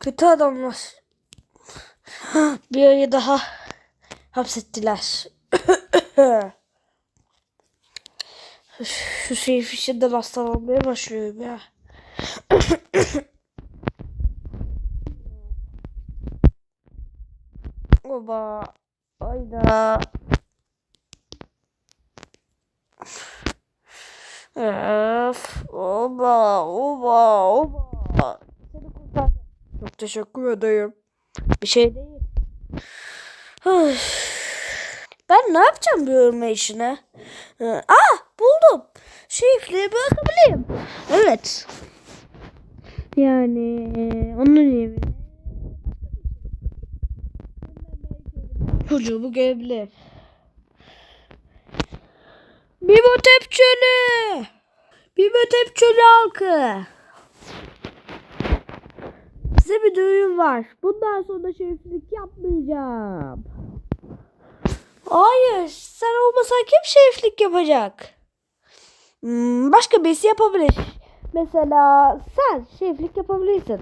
Kötü adamlar. Bir ayı daha hapsettiler. Şu şey fişinden hastalanmaya başlıyorum ya. Oba. Ayda. Öf. Oba. Oba. Oba. Seni kurtardım. Çok teşekkür ederim. Bir şey değil. Ben ne yapacağım bu örme işine? Ee, Ah buldum. Şifreyi bırakabileyim. Evet. Yani onun yerine çocuğumu görebilir. Bimotep çölü. Bimotep çölü halkı. Size bir duyum var. Bundan sonra şeriflik yapmayacağım. Hayır. Sen olmasan kim şeriflik yapacak? Hmm, başka birisi yapabilir. Mesela sen şeriflik yapabilirsin.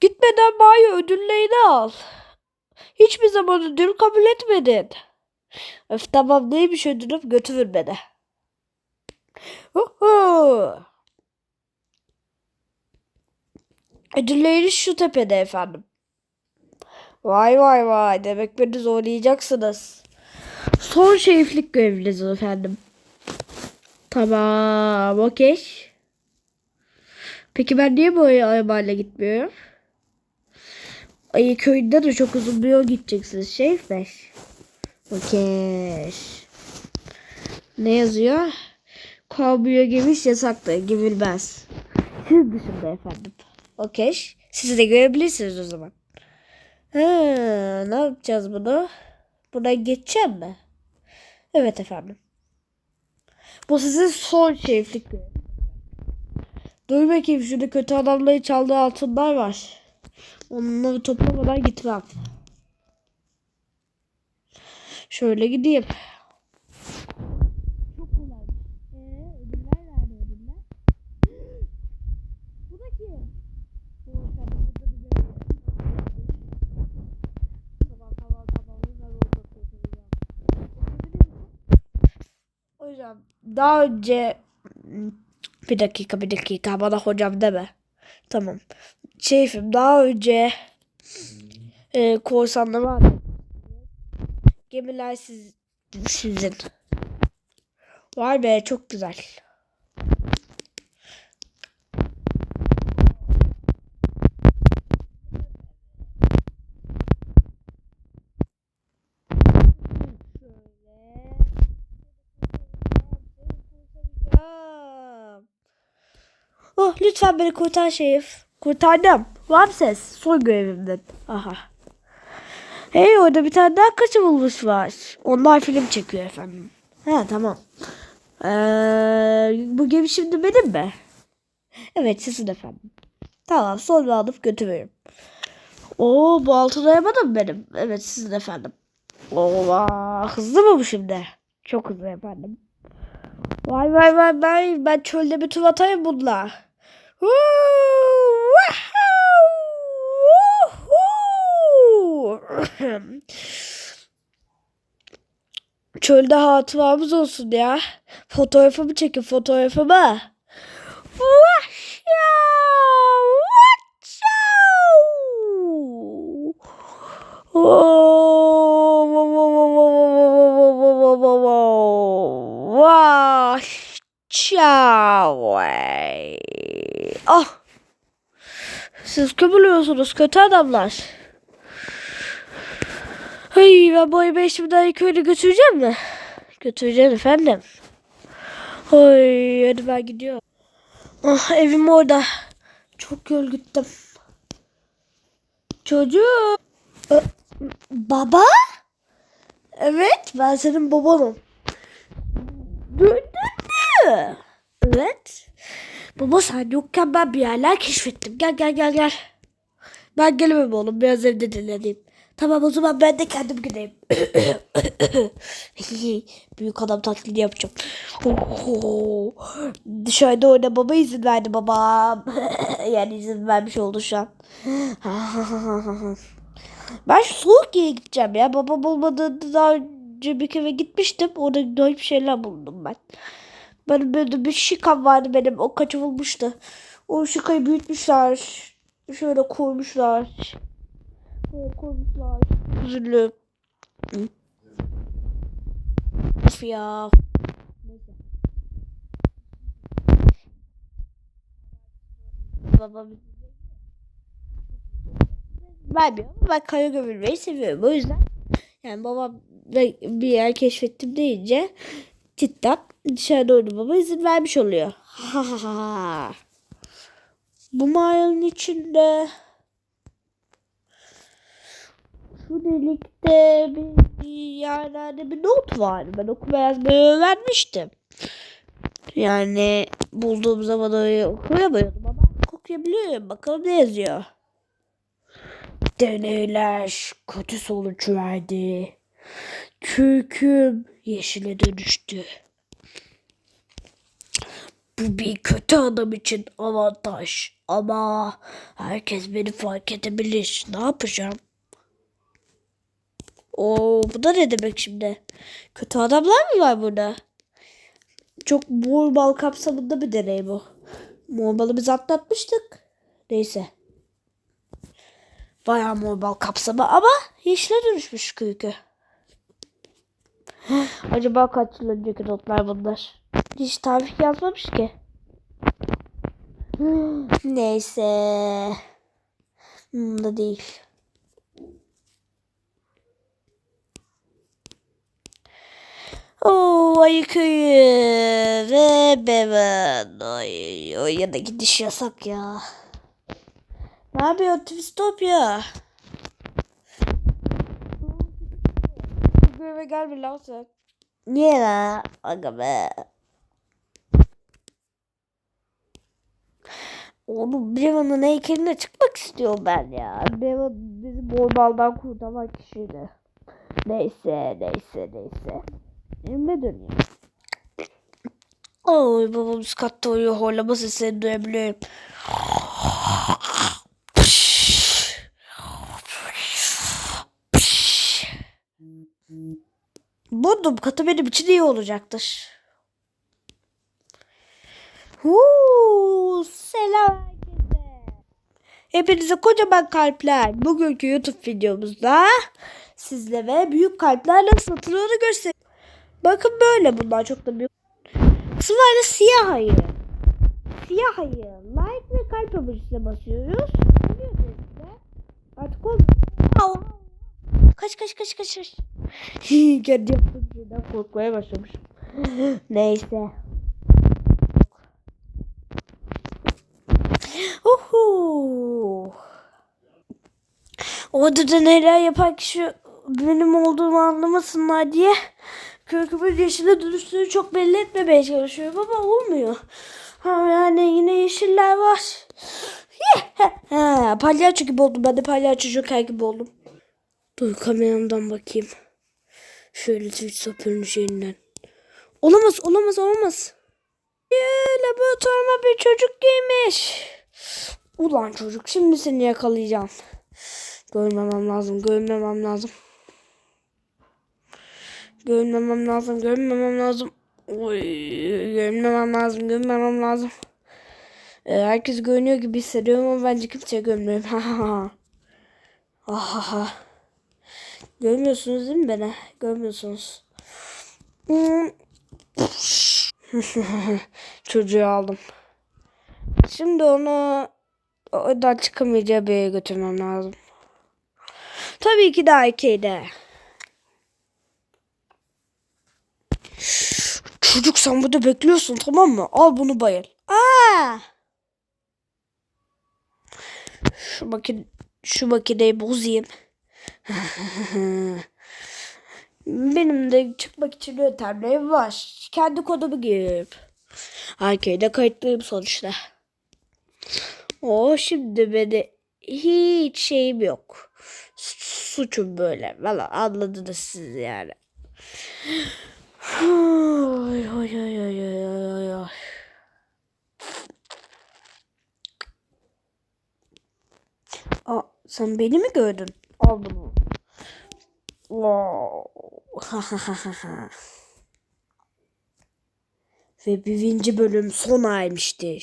Gitmeden bari ödüllerini al. Hiçbir zaman ödül kabul etmedin. Öf tamam neymiş ödülüm götürün beni. Huhu. Ödülleriniz şu tepede efendim. Vay vay vay demek beni zorlayacaksınız. Son şeriflik göreviniz efendim. Tamam okey. Peki ben niye bu arabayla gitmiyorum? Ayı köyünde de çok uzun bir yol gideceksiniz Şerif Bey. Okey. Ne yazıyor? Kamuya giriş yasaktır, girilmez. Siz dışında efendim. Okey. Siz de görebilirsiniz o zaman. Ha, ne yapacağız bunu? Buna geçeceğim mi? Evet efendim. Bu sizin son şeriflik görevi. Dur bakayım şurada kötü adamların çaldığı altınlar var. Onları toplamadan gitmem. Şöyle gideyim. Çok kolay. Ee, ödüller nerede ödüller? Bu da kim? Bu sen de burada bir görev yap. Tamam tamam tamam. Hemen orada kurtulacağım. Hocam daha önce bir dakika bir dakika bana hocam deme. Tamam. Şefim daha önce e, korsanlar var. Gemiler siz, sizin. Vay be çok güzel. Oh lütfen beni kurtar şerif. Kurtardım. Ramses son görevimden. Aha. Hey orada bir tane daha kaçırılmış var. Onlar film çekiyor efendim. Ha tamam. Ee, bu gemi şimdi benim mi? Evet sizin efendim. Tamam sonra alıp götürüyorum. Oo bu altın araba mı benim? Evet sizin efendim. Oha hızlı mı bu şimdi? Çok hızlı efendim. Vay vay vay vay ben çölde bir tur atayım bununla. Çölde hatıramız olsun ya. Fotoğrafımı çekin fotoğrafımı. Vahşa. Ah. Siz kömürlüyorsunuz kötü adamlar. Hey ben bu ayı şimdi daha köyüne götüreceğim mi? Götüreceğim efendim. Oy hadi ben gidiyorum. Ah evim orada. Çok yol gittim. Çocuğum. Baba? Evet ben senin babanım. Döndün mü? Baba sen yokken ben bir yerler keşfettim. Gel gel gel gel. Ben gelemem oğlum biraz evde dinleneyim. Tamam o zaman ben de kendim gideyim. Büyük adam taklidi yapacağım. Dışarıda oynamama izin verdi babam. yani izin vermiş oldu şu an. ben şu soğuk yere gideceğim ya. Babam olmadığında daha önce bir kere gitmiştim. Orada garip şeyler buldum ben. Benim böyle bir şikam vardı benim. O kaçırılmıştı. O şikayı büyütmüşler. Şöyle koymuşlar. Böyle koymuşlar. Üzülüm. Of ya. Babam vermiyor ben kaya gömülmeyi seviyorum. O yüzden yani babam bir yer keşfettim deyince cidden dışarıda oynamama izin vermiş oluyor. Bu mağaranın içinde şu delikte bir yerlerde bir not var. Ben okuma yazmayı öğrenmiştim. Yani bulduğum zaman öyle okuyamıyordum ama okuyabiliyorum. Bakalım ne yazıyor. Deneyler kötü sonuç verdi. Köküm yeşile dönüştü. Bu bir kötü adam için avantaj. Ama herkes beni fark edebilir. Ne yapacağım? Oo, bu da ne demek şimdi? Kötü adamlar mı var burada? Çok normal kapsamında bir deney bu. Normal'i biz atlatmıştık. Neyse. Bayağı normal kapsamı ama yeşile dönüşmüş köykü. Acaba kaç yıl önceki notlar bunlar? Hiç tarih yazmamış ki. Neyse. Hmm, da değil. Oo, ayı köyü ve beven. Ay, o ya da gidiş yasak ya. Ne yapıyor Twistopia? Bu göreve gelme lan sen. Niye la? Aga be. Oğlum Brevan'ın heykeline çıkmak istiyorum ben ya. Brevan bizi borbaldan kurtaran kişiydi. Neyse neyse neyse. Evime döneyim. Oy babam üst katta uyuyor. Horlama sesini duyabiliyorum. Buldum katı benim için iyi olacaktır. Huu, selam herkese. Hepinize kocaman kalpler. Bugünkü YouTube videomuzda sizlere büyük kalpler nasıl atıldığını göstereyim. Bakın böyle bunlar çok da büyük. Sırayla siyah ayı. Siyah ayı. Like ve kalp emojisine basıyoruz. Size. Artık. Au. Kaç kaç kaç kaç kaç. Kendi yaptığım şeyden korkmaya başlamışım. Neyse. Uhu. Orada da neler yapar kişi benim olduğumu anlamasınlar diye kökümün yeşile dönüştüğünü çok belli etmemeye çalışıyorum ama olmuyor. Ha, yani yine yeşiller var. ha, palyaço gibi oldum. Ben de palyaço joker gibi oldum. Dur kameramdan bakayım. Şöyle Twitch sapırın şeyinden. Olamaz olamaz olamaz. Ee, laboratuvarıma bir çocuk girmiş. Ulan çocuk şimdi seni yakalayacağım. Görmemem lazım görmemem lazım. Görmemem lazım görmemem lazım. Oy, görmemem lazım görmemem lazım. Ee, herkes görünüyor gibi hissediyorum ama bence kimse görmüyor. Ahaha. Görmüyorsunuz değil mi beni? Görmüyorsunuz. Çocuğu aldım. Şimdi onu oradan çıkamayacağı bir yere götürmem lazım. Tabii ki de arcade'e. Çocuk sen burada bekliyorsun tamam mı? Al bunu bayıl. Aa! Şu makine şu makineyi bozayım. Benim de çıkmak için yöntemlerim var. Kendi kodumu girip. Arcade'e kayıtlıyım sonuçta. O şimdi beni hiç şeyim yok. suçum böyle. Valla anladınız siz yani. Ay, ay, ay, ay, ay, ay. Aa, sen beni mi gördün? Al bunu. Wow. Ve birinci bölüm sona ermişti.